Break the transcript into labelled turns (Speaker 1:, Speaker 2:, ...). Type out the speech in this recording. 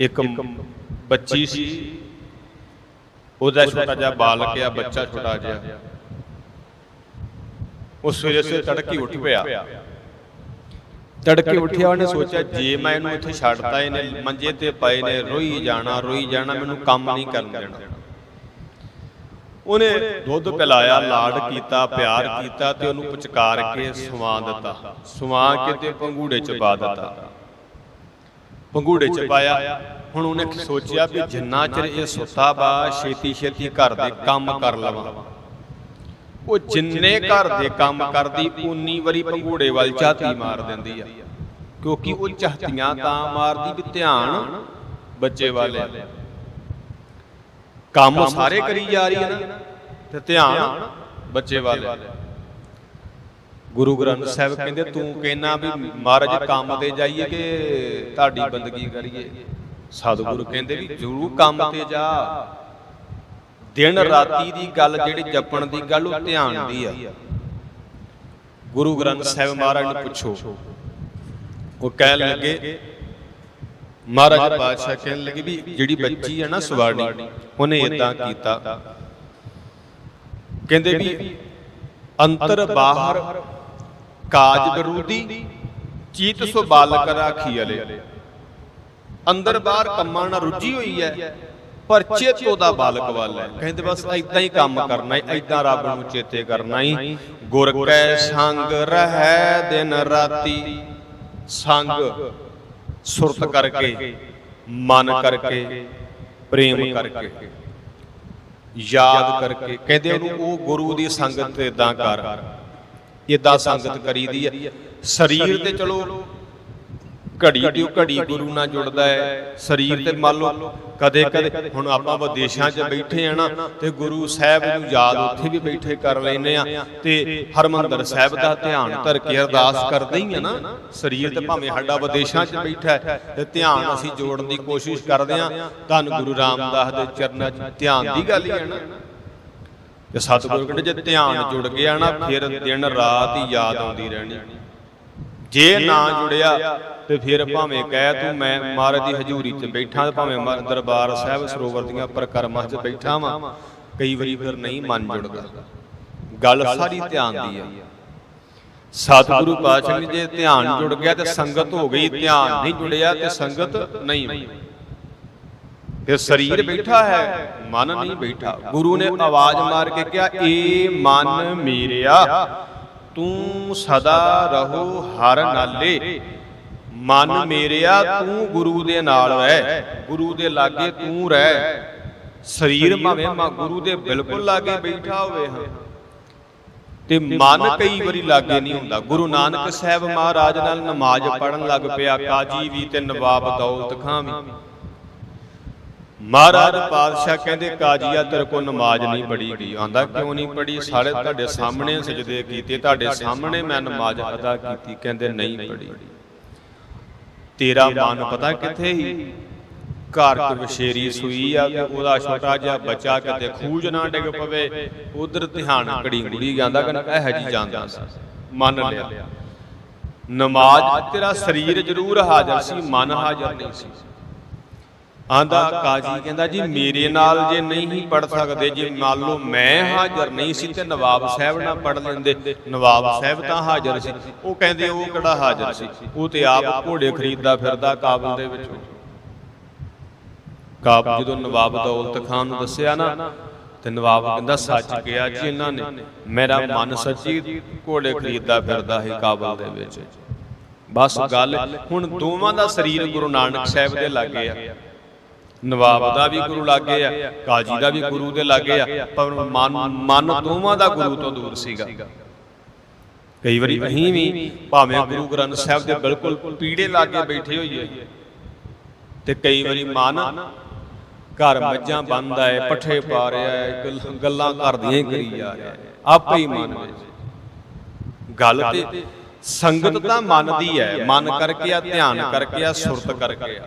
Speaker 1: ਇੱਕ ਬੱਚੀ ਸੀ। ਉਹਦਾ ਛੋਟਾ ਜਿਹਾ ਬਾਲਕ ਆ ਬੱਚਾ ਛੋਟਾ ਜਿਹਾ। ਉਹ ਸਵੇਰੇ ਸਵੇਰੇ ਤੜਕੇ ਉੱਠ ਪਿਆ। ਤੜਕੇ ਉੱਠਿਆ ਉਹਨੇ ਸੋਚਿਆ ਜੇ ਮੈਂ ਇਹਨੂੰ ਇੱਥੇ ਛੱਡਤਾ ਇਹਨੇ ਮੰਜੇ ਤੇ ਪਏ ਨੇ ਰੋਈ ਜਾਣਾ ਰੋਈ ਜਾਣਾ ਮੈਨੂੰ ਕੰਮ ਨਹੀਂ ਕਰਨ ਦੇਣਾ। ਉਹਨੇ ਦੁੱਧ ਪਿਲਾਇਆ ਲਾਡ ਕੀਤਾ ਪਿਆਰ ਕੀਤਾ ਤੇ ਉਹਨੂੰ ਪੁਚਕਾਰ ਕੇ ਸੁਵਾ ਦਿੱਤਾ। ਸੁਵਾ ਕੇ ਤੇ ਪੰਗੂੜੇ ਚ ਪਾ ਦਿੱਤਾ। ਪੰਗੂੜੇ ਚ ਪਾਇਆ। ਹੁਣ ਉਹਨੇ ਸੋਚਿਆ ਵੀ ਜਿੰਨਾ ਚਿਰ ਇਹ ਸੁੱਤਾ ਬਾ ਛੇਤੀ ਛੇਤੀ ਘਰ ਦੇ ਕੰਮ ਕਰ ਲਵਾਂ। ਉਹ ਜਿੰਨੇ ਘਰ ਦੇ ਕੰਮ ਕਰਦੀ ਉਨੀ ਵਾਰੀ ਪੰਗੂੜੇ ਵੱਲ ਝਾਤੀ ਮਾਰ ਦਿੰਦੀ ਆ। ਕਿਉਂਕਿ ਉਹ ਝਾਤੀਆਂ ਤਾਂ ਮਾਰਦੀ ਵੀ ਧਿਆਨ ਬੱਚੇ ਵੱਲ ਕੰਮ ਸਾਰੇ ਕਰੀ ਜਾ ਰਹੀ ਹੈ ਨਾ। ਤੇ ਧਿਆਨ ਬੱਚੇ ਵੱਲ। ਗੁਰੂ ਗ੍ਰੰਥ ਸਾਹਿਬ ਕਹਿੰਦੇ ਤੂੰ ਕਹਿਣਾ ਵੀ ਮਹਾਰਾਜ ਕੰਮ ਤੇ ਜਾਈਏ ਕਿ ਤੁਹਾਡੀ ਬੰਦਗੀ ਕਰੀਏ? ਸਤਿਗੁਰੂ ਕਹਿੰਦੇ ਵੀ ਜ਼ਰੂਰ ਕੰਮ ਤੇ ਜਾ। ਦਿਨ ਰਾਤੀ ਦੀ ਗੱਲ ਜਿਹੜੀ ਜਪਣ ਦੀ ਗੱਲ ਉਹ ਧਿਆਨ ਦੀ ਆ। ਗੁਰੂ ਗ੍ਰੰਥ ਸਾਹਿਬ ਮਹਾਰਾਜ ਨੂੰ ਪੁੱਛੋ। ਉਹ ਕਹਿਣ ਲੱਗੇ ਮਹਾਰਾਜ ਬਾਦਸ਼ਾਹ ਕਹਿਣ ਲੱਗੇ ਵੀ ਜਿਹੜੀ ਬੱਚੀ ਹੈ ਨਾ ਸਵਾਰਣੀ ਉਹਨੇ ਇਦਾਂ ਕੀਤਾ। ਕਹਿੰਦੇ ਵੀ ਅੰਤਰ ਬਾਹਰ ਕਾਜ ਵਿਰੋਧੀ ਚੀਤ ਸੋ ਬਾਲਕ ਰਾਖੀ ਅਲੇ ਅੰਦਰ ਬਾਹਰ ਕੰਮਾਂ ਨਾਲ ਰੁੱਝੀ ਹੋਈ ਹੈ। ਪਰ ਚੇਤੋ ਦਾ ਬਾਲਕ ਵੱਲ ਹੈ। ਕਹਿੰਦੇ ਬਸ ਐਦਾਂ ਹੀ ਕੰਮ ਕਰਨਾ ਹੈ ਐਦਾਂ ਰੱਬ ਨੂੰ ਚੇਤੇ ਕਰਨਾ ਹੀ। ਗੁਰ ਕੈ ਸੰਗ ਰਹਿ ਦਿਨ ਰਾਤੀ। ਸੰਗ ਸੁਰਤ ਕਰਕੇ ਮਨ ਕਰਕੇ ਪ੍ਰੇਮ ਕਰਕੇ। ਯਾਦ ਕਰਕੇ। ਕਹਿੰਦੇ ਉਹਨੂੰ ਉਹ ਗੁਰੂ ਦੀ ਸੰਗਤ ਤੇ ਇਦਾਂ ਕਰ। ਇਦਾਂ ਸੰਗਤ ਕਰੀਦੀ ਹੈ ਸਰੀਰ ਤੇ ਚਲੋ, ਘੜੀ ਤੇ ਘੜੀ ਗੁਰੂ ਨਾਲ ਜੁੜਦਾ ਹੈ। ਸਰੀਰ ਤੇ ਮੰਨ ਲਓ, ਕਦੇ ਕਦੇ ਹੁਣ ਆਪਾਂ ਵਿਦੇਸ਼ਾਂ 'ਚ ਬੈਠੇ ਆ ਨਾ, ਤੇ ਗੁਰੂ ਸਾਹਿਬ ਨੂੰ ਯਾਦ ਉੱਥੇ ਵੀ ਬੈਠੇ ਕਰ ਲੈਨੇ ਆ। ਤੇ ਹਰਮੰਦਰ ਸਾਹਿਬ ਦਾ ਧਿਆਨ ਧਰ ਕੇ ਅਰਦਾਸ ਕਰਦੇ ਹੀ ਆ ਨਾ। ਸਰੀਰ ਤੇ ਭਾਵੇਂ ਸਾਡਾ ਵਿਦੇਸ਼ਾਂ 'ਚ ਬੈਠਾ ਹੈ, ਤੇ ਧਿਆਨ ਅਸੀਂ ਜੋੜਨ ਦੀ ਕੋਸ਼ਿਸ਼ ਕਰਦੇ ਆ। ਧੰਨ ਗੁਰੂ ਰਾਮਦਾਸ ਦੇ ਚਰਨਾਂ 'ਚ ਧਿਆਨ ਦੀ ਗੱਲ ਹੀ ਹੈ ਨਾ। ਤੇ ਸਤਿਗੁਰੂ ਕਹਿੰਦੇ ਜੇ ਧਿਆਨ ਜੁੜ ਗਿਆ ਨਾ, ਫਿਰ ਦਿਨ ਰਾਤ ਹੀ ਯਾਦ ਆਉਂਦੀ ਰਹਿਣੀ। ਜੇ ਨਾ ਜੁੜਿਆ, ਤੇ ਫਿਰ ਭਾਵੇਂ ਕਹਿ ਤੂੰ, ਮੈਂ ਮਹਾਰਾਜ ਦੀ ਹਜ਼ੂਰੀ 'ਚ ਬੈਠਾ ਤੇ ਭਾਵੇਂ ਮੈਂ ਦਰਬਾਰ ਸਾਹਿਬ ਸਰੋਵਰ ਦੀਆਂ ਪ੍ਰਕਰਮਾਂ 'ਚ ਬੈਠਾ ਵਾਂ, ਕਈ ਵਾਰੀ ਫਿਰ ਨਹੀਂ ਮਨ ਜੁੜਦਾ। ਗੱਲ ਸਾਰੀ ਧਿਆਨ ਦੀ ਆ। ਸਤਿਗੁਰੂ ਪਾਤਸ਼ਾਹ ਜੀ ਜੇ ਧਿਆਨ ਜੁੜ ਗਿਆ ਤੇ ਸੰਗਤ ਹੋ ਗਈ, ਧਿਆਨ ਨਹੀਂ ਜੁੜਿਆ ਤੇ ਸੰਗਤ ਨਹੀਂ ਹੋਈ। ਫਿਰ ਸਰੀਰ ਬੈਠਾ ਹੈ ਮਨ ਨਹੀਂ ਬੈਠਾ। ਗੁਰੂ ਨੇ ਆਵਾਜ਼ ਮਾਰ ਕੇ ਕਿਹਾ ਏ ਮਨ ਮੇਰਿਆ ਤੂੰ ਸਦਾ ਰਹੋ ਹਰ ਨਾਲੇ। ਮਨ ਮੇਰਿਆ ਤੂੰ ਗੁਰੂ ਦੇ ਨਾਲ ਰਹਿ। ਗੁਰੂ ਦੇ ਲਾਗੇ ਤੂੰ ਰਹਿ। ਸਰੀਰ ਭਾਵੇਂ ਮਾ ਗੁਰੂ ਦੇ ਬਿਲਕੁਲ ਲਾਗੇ ਬੈਠਾ ਹੋਵੇ ਹਾਂ। ਤੇ ਮਨ ਕਈ ਵਾਰੀ ਲਾਗੇ ਨਹੀਂ ਹੁੰਦਾ। ਗੁਰੂ ਨਾਨਕ ਸਾਹਿਬ ਮਹਾਰਾਜ ਨਾਲ ਨਮਾਜ਼ ਪੜਨ ਲੱਗ ਪਿਆ ਕਾਜੀ ਵੀ ਤੇ ਨਵਾਬ ਦੌਲਤ ਖਾਂ ਵੀ। ਮਹਾਰਾਜ ਪਾਤਸ਼ਾਹ ਕਹਿੰਦੇ, ਕਾਜੀਆ, ਤੇਰੇ ਕੋ ਨਮਾਜ਼ ਨਹੀਂ ਪੜੀ ਗਈ। ਆਂਦਾ, ਕਿਉਂ ਨਹੀਂ ਪੜੀ ਸਾਰੇ ਤੁਹਾਡੇ ਸਾਹਮਣੇ ਸਜਦੇ ਕੀਤੇ, ਤੁਹਾਡੇ ਸਾਹਮਣੇ ਮੈਂ ਨਮਾਜ਼ ਅਦਾ ਕੀਤੀ। ਕਹਿੰਦੇ, ਨਹੀਂ ਪੜੀ ਤੇਰਾ ਮਨ ਪਤਾ ਕਿੱਥੇ ਹੀ ਘਰ ਕੋ ਵਿਸ਼ੇਰੀ ਸੂਈ ਆ ਤੇ ਉਹਦਾ ਛੋਟਾ ਜਿਹਾ ਬੱਚਾ ਕਿਤੇ ਖੂਜ ਨਾ ਡਿੱਗ ਪਵੇ। ਉਧਰ ਧਿਆਨ ਘੜੀ ਘੜੀ ਜਾਂਦਾ ਕਿ ਇਹ ਜੀ ਜਾਂਦਾ ਸੀ। ਮੰਨ ਲਿਆ। ਨਮਾਜ਼ ਤੇਰਾ ਸਰੀਰ ਜ਼ਰੂਰ ਹਾਜ਼ਰ ਸੀ, ਮਨ ਹਾਜ਼ਰ ਨਹੀਂ ਸੀ। ਆਂਦਾ, ਕਾਜੀ ਕਹਿੰਦਾ ਜੀ, ਮੇਰੇ ਨਾਲ ਜੇ ਨਹੀਂ ਪੜ ਸਕਦੇ, ਜੇ ਮੰਨ ਲਓ ਮੈਂ ਹਾਜ਼ਰ ਨਹੀਂ ਸੀ ਤੇ ਨਵਾਬ ਸਾਹਿਬ ਨਾਲ ਪੜ ਲੈਂਦੇ, ਨਵਾਬ ਸਾਹਿਬ ਤਾਂ ਹਾਜ਼ਰ ਸੀ। ਉਹ ਕਹਿੰਦੇ, ਉਹ ਕਿਹੜਾ ਹਾਜ਼ਰ ਸੀ? ਉਹ ਤੇ ਆਪ ਘੋੜੇ ਖਰੀਦਦਾ ਫਿਰਦਾ ਕਾਬਲ ਦੇ ਵਿੱਚ ਕਾਬ ਜਦੋਂ ਨਵਾਬ ਦੌਲਤ ਖਾਨ ਨੂੰ ਦੱਸਿਆ ਨਾ, ਤੇ ਨਵਾਬ ਕਹਿੰਦਾ, ਸੱਚ ਗਿਆ ਜੀ ਇਹਨਾਂ ਨੇ, ਮੇਰਾ ਮਨ ਸੱਚੀ ਘੋੜੇ ਖਰੀਦਦਾ ਫਿਰਦਾ ਹੈ ਕਾਬਲ ਦੇ ਵਿੱਚ। ਬਸ ਗੱਲ, ਹੁਣ ਦੋਵਾਂ ਦਾ ਸਰੀਰ ਗੁਰੂ ਨਾਨਕ ਸਾਹਿਬ ਦੇ ਲਾਗੇ ਆ। ਨਵਾਬ ਦਾ ਵੀ ਗੁਰੂ ਲਾਗੇ ਆ, ਕਾਜੀ ਦਾ ਵੀ ਗੁਰੂ ਦੇ ਲਾਗੇ ਆ, ਪਰ ਮਨ ਮਨ ਦੋਵਾਂ ਦਾ ਗੁਰੂ ਤੋਂ ਦੂਰ ਸੀਗਾ। ਕਈ ਵਾਰੀ ਅਸੀਂ ਵੀ ਭਾਵੇਂ ਗੁਰੂ ਗ੍ਰੰਥ ਸਾਹਿਬ ਦੇ ਬਿਲਕੁਲ ਪੀੜੇ ਲਾਗੇ ਬੈਠੇ ਹੋਈਏ ਤੇ ਕਈ ਵਾਰੀ ਮਨ ਘਰ ਮੱਝਾਂ ਬੰਦਾ ਹੈ ਪੱਠੇ ਪਾ ਰਿਹਾ ਹੈ ਗੱਲਾਂ ਕਰਦੀਆਂ ਹੀ ਕਰੀ ਜਾ ਰਿਹਾ ਹੈ ਆਪੇ ਹੀ ਮਨ ਵਿੱਚ। ਗੱਲ ਤੇ ਸੰਗਤ ਤਾਂ ਮਨ ਦੀ ਹੈ ਮਨ ਕਰਕੇ ਆ, ਧਿਆਨ ਕਰਕੇ ਆ, ਸੁਰਤ ਕਰਕੇ ਆ।